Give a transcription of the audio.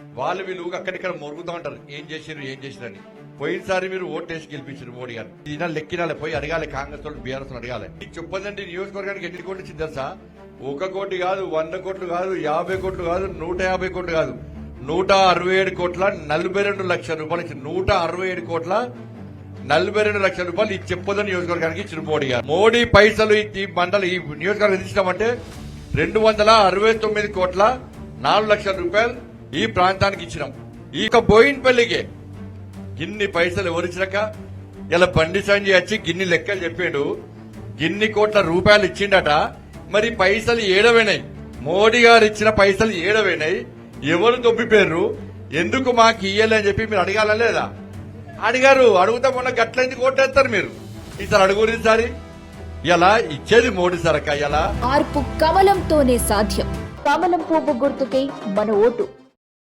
వాళ్ళు వీళ్ళు అక్కడిక్కడ మొరుగుతూ ఉంటారు. ఏం చేసిరు ఏం చేసిరని పోయినసారి మీరు ఓటేసి గెలిపించారు మోడీ గారు. ఈయన లెక్కినాలి పోయి అడగాలి కాంగ్రెస్ వాళ్ళు బీఆర్ఎస్ అడగాలి. ఈ చెప్పదండి నియోజకవర్గానికి ఎన్ని కోట్లు ఇచ్చింది తెలుసా? ఒక కోటి కాదు వంద కోట్లు కాదు యాభై కోట్లు కాదు నూట యాభై కోట్లు కాదు. నూట అరవై ఏడు కోట్ల నలభై రెండు లక్షల రూపాయలు ఇచ్చింది. నూట అరవై ఏడు కోట్ల నలభై రెండు లక్షల రూపాయలు ఈ చెప్పదని నియోజకవర్గానికి ఇచ్చిన మోడీ గారు. మోడీ పైసలు ఈ మండలి ఈ నియోజకవర్గం ఇచ్చినామంటే రెండు వందల అరవై తొమ్మిది కోట్ల నాలుగు లక్షల రూపాయలు ఈ ప్రాంతానికి ఇచ్చినాం. ఈ యొక్క బోయిన్పల్లికి గిన్ని పైసలు ఎవరిచ్చినాక ఇలా బండి సంజయ్ వచ్చి గిన్ని లెక్కలు చెప్పిండు. గిన్ని కోట్ల రూపాయలు ఇచ్చిండట. మరి పైసలు ఏడవైనాయి. మోడీ గారు ఇచ్చిన పైసలు ఏడవైనాయి. ఎవరు దొబ్బిపోయారు ఎందుకు మాకు ఇయ్యలే అని చెప్పి మీరు అడగాల లేదా? అడిగారు. అడుగుతా మొన్న గట్లయింది కోటేస్తారు మీరు? ఈసారి అడుగురు ఈసారి. ఇలా ఇచ్చేది మోడీ సరక ఎలా మార్పు కమలంతోనే సాధ్యం. కమలం పువ్వు గుర్తుకే మన ఓటు.